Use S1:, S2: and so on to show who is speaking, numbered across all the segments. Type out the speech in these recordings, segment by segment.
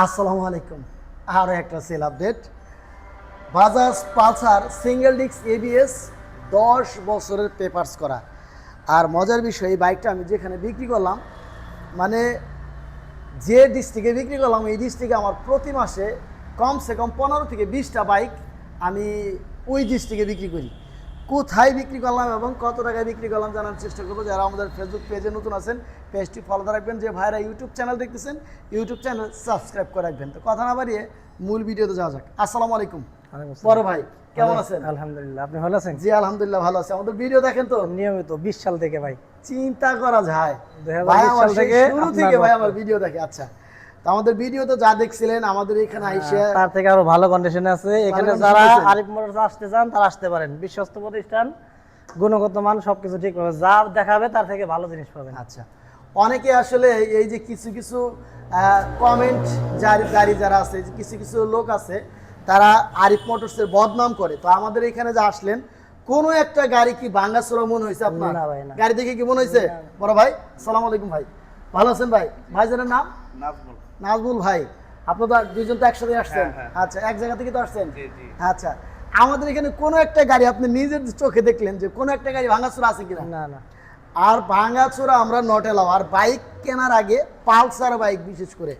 S1: আসসালামু আলাইকুম। আরও একটা sale update Bajaj Pulsar single disc ABS দশ বছরের পেপারস করা। আর মজার বিষয়, এই বাইকটা আমি যেখানে বিক্রি করলাম মানে যে ডিস্ট্রিক্টে বিক্রি করলাম, এই ডিস্ট্রিক্টে আমার প্রতি মাসে কমসে কম পনেরো থেকে বিশটা বাইক আমি ওই ডিস্ট্রিক্টে বিক্রি করি। কোথায় বিক্রি করলাম এবং কত টাকায় বিক্রি করলাম জানার চেষ্টা করব। যারা আমাদের ফেসবুক পেজে নতুন আছেন পেজটি ফলো রাখবেন। যে ভাইরা ইউটিউব চ্যানেল দেখতেছেন ইউটিউব চ্যানেল সাবস্ক্রাইব করে রাখবেন। তো কথা না বাড়িয়ে মূল ভিডিওতে যাওয়া যাক। আসসালামু আলাইকুম। বড় ভাই কেমন আছেন?
S2: আলহামদুলিল্লাহ আপনি ভালো আছেন?
S1: জি আলহামদুলিল্লাহ ভালো আছে। আমাদের ভিডিও দেখেন তো?
S2: নিয়মিত বিশ সাল থেকে ভাই।
S1: চিন্তা করা যায়। ভাই আমার
S2: থেকে
S1: শুরু থেকে ভাই আমার ভিডিও দেখে আচ্ছা। আমাদের ভিডিওতে যা দেখছিলেন আমাদের এখানে আইসে
S2: তার থেকে আরও ভালো কন্ডিশনে আছে। এখানে যারা আরিফ মোটরস আসতে চান তারা আসতে পারেন। বিশ্বস্ত প্রতিষ্ঠান গুণগত মান সবকিছু ঠিক পাবে। যা দেখাবে তার থেকে ভালো জিনিস পাবেন।
S1: আচ্ছা। অনেকে আসলে এই যে কিছু কিছু কমেন্ট জারি যারা আছে কিছু কিছু লোক আছে তারা আরিফ মোটরসের বদনাম করে। তো আমাদের এখানে যে আসলেন কোনো একটা গাড়ি কি ভাঙ্গাচোরা মনে হয়েছে আপনার। গাড়ি দেখে কি মনে হয়েছে? বড় ভাই সালাম আলাইকুম ভাই। ভালো আছেন ভাই? ভাইজানের নাম?
S3: নাজমুল।
S1: নাজমুল ভাই। আপনি তো দুইজন তো একসাথে আসছেন?
S3: হ্যাঁ,
S1: আচ্ছা এক জায়গা থেকে তো আসছেন?
S3: জি, জি।
S1: আচ্ছা আমাদের এখানে কোনো একটা গাড়ি আপনি নিজের চোখে দেখলেন যে কোনো একটা গাড়ি ভাঙাচোরা আছে কিনা?
S2: না না।
S1: আর ভাঙাচোরা আমরা নট এলাও আর বাইক কেনার আগে পালসার বাইক বিশেষ করে।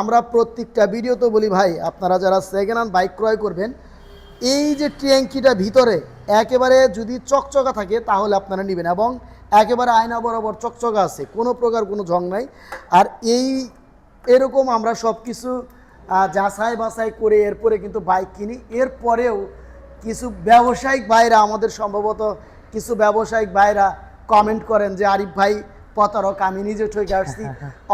S1: আমরা প্রত্যেকটা ভিডিও তো বলি ভাই আপনারা যারা সেকেন্ড হ্যান্ড বাইক ক্রয় করবেন এই যে ট্যাঙ্কিটা ভিতরে একেবারে যদি চকচকা থাকে, তাহলে আপনারা নেবেন এবং একেবারে আয়না বরাবর চকচকা আছে, কোনো প্রকার কোনো ঝং নাই। আর এই, এরকম আমরা সব কিছু যাচাই বাছাই করে এরপরে কিন্তু বাইক কিনি। এরপরেও কিছু ব্যবসায়িক ভাইরা আমাদের সম্ভবত কিছু ব্যবসায়িক ভাইরা কমেন্ট করেন যে, আরিফ ভাই, প্রতারক, আমি নিজে ঠকে আসছি।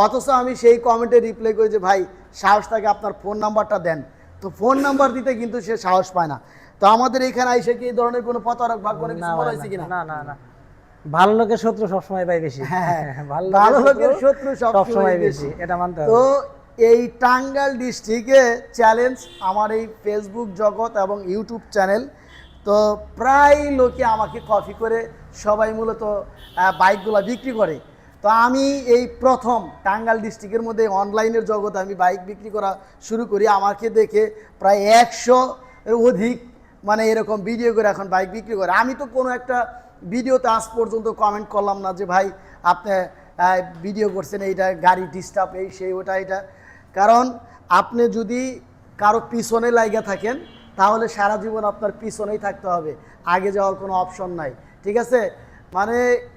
S1: অথচ আমি সেই কমেন্টে রিপ্লাই করি যে, ভাই, সাহস থাকে আপনার ফোন নাম্বারটা দেন। তো ফোন নাম্বার দিতে কিন্তু সে সাহস পায় না। তো আমাদের এখানে আইসে কি এই ধরনের কোনো প্রতারক বা কোনো
S2: না
S1: কিছু বলা হয়েছে কিনা?
S2: না না না। ভালো লোকের শত্রু সবসময় পাই বেশি।
S1: হ্যাঁ,
S2: ভালো
S1: ভালো লোকের শত্রু সবসময় বেশি।
S2: এটা মানতে হবে।
S1: তো এই টাঙ্গাইল ডিস্ট্রিক্টে চ্যালেঞ্জ আমার এই ফেসবুক জগৎ এবং ইউটিউব চ্যানেল তো প্রায় লোকে আমাকে কপি করে সবাই মূলত বাইকগুলো বিক্রি করে। তো আমি এই প্রথম টাঙ্গাল ডিস্ট্রিক্টের মধ্যে অনলাইনের জগতে আমি বাইক বিক্রি করা শুরু করি। আমাকে দেখে প্রায় একশো অধিক মানে এরকম ভিডিও করে এখন বাইক বিক্রি করে। আমি তো কোনো একটা ভিডিওতে আজ পর্যন্ত কমেন্ট করলাম না যে, ভাই, আপনি ভিডিও করছেন এইটা, গাড়ি ডিস্টার্ব এই, সেই, ওটা এটা কারণ আপনি যদি কারও পিছনে লাইগা থাকেন, তাহলে সারা জীবন আপনার পিছনেই থাকতে হবে। আগে যাওয়ার কোনো অপশন নাই। ঠিক আছে? মানে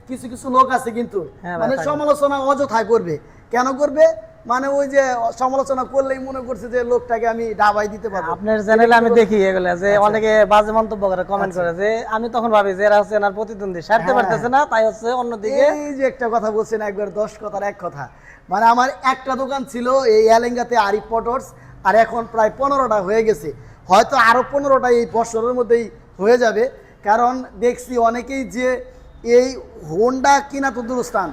S1: কিছু কিছু লোক আছে কিন্তু
S2: হ্যাঁ
S1: মানে সমালোচনা অযথায় করবে। কেন করবে? মানে ওই যে সমালোচনা করলেই মনে করছে যে লোকটাকে আমি ডাবাই দিতে পারব।
S2: আপনার চ্যানেলে আমি দেখি এগুলা যে অনেকে বাজে মন্তব্য করে কমেন্ট করে যে আমি তখন ভাবি যে এরা হচ্ছে এনার প্রতিদ্বন্দ্বী সারতে
S1: হ্যাঁ।
S2: পারতেছে না তাই হচ্ছে অন্যদিকে
S1: এই যে একটা কথা বলছেন একবার দশ কথার এক কথা। মানে আমার একটা দোকান ছিল এই এলেঙ্গাতে আরিফ পটর্স আর এখন প্রায় পনেরোটা হয়ে গেছে। হয়তো আরও পনেরোটা এই বছরের মধ্যেই হয়ে যাবে। কারণ দেখছি অনেকেই যে এই হোন্ডা কিনা তো দুরস্থান।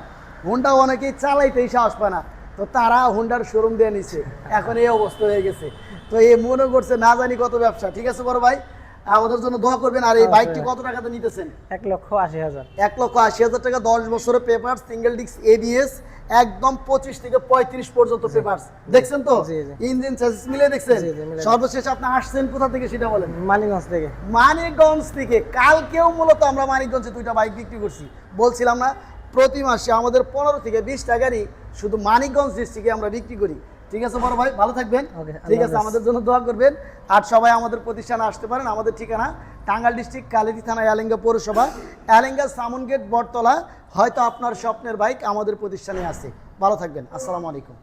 S1: হোন্ডা অনেকেই চালাইতেই সাহস পায় না। তো তারা হোন্ডার শোরুম দিয়ে নিছে। এখন এই অবস্থা হয়ে গেছে। তো এই মনে করছে না জানি কত ব্যবসা। ঠিক আছে বড় ভাই? আমাদের জন্য দোয়া করবেন। আর এই বাইকটি কত টাকাতে নিতেছেন?
S2: এক লক্ষ আশি হাজার।
S1: এক লক্ষ আশি হাজার টাকা দশ বছরের পেপার সিঙ্গেল ডিস্ক এবিএস একদম পঁচিশ থেকে পঁয়ত্রিশ পর্যন্ত পেপার দেখছেন তো। ইঞ্জিন সার্ভিস মিলে দেখছেন? সর্বশেষ আপনি আসছেন কোথা থেকে সেটা বলেন?
S2: মানিগঞ্জ থেকে।
S1: মানিকগঞ্জ থেকে। কালকেও মূলত আমরা মানিকগঞ্জে দুইটা বাইক বিক্রি করছি। বলছিলাম না প্রতি মাসে আমাদের পনেরো থেকে বিশ টাকারই শুধু মানিকগঞ্জ ডিস্ট্রিক্টে আমরা বিক্রি করি। ঠিক আছে বড় ভাই? ভালো থাকবেন। ঠিক আছে আমাদের জন্য দোয়া করবেন। আর সবাই আমাদের প্রতিষ্ঠানে আসতে পারেন। আমাদের ঠিকানা টাঙ্গাল ডিস্ট্রিক্ট কালেদি থানা এলেঙ্গা পৌরসভা। এলেঙ্গা সামন গেট বটতলা। হয়তো আপনার স্বপ্নের বাইক আমাদের প্রতিষ্ঠানে আছে। ভালো থাকবেন। আসসালামু আলাইকুম।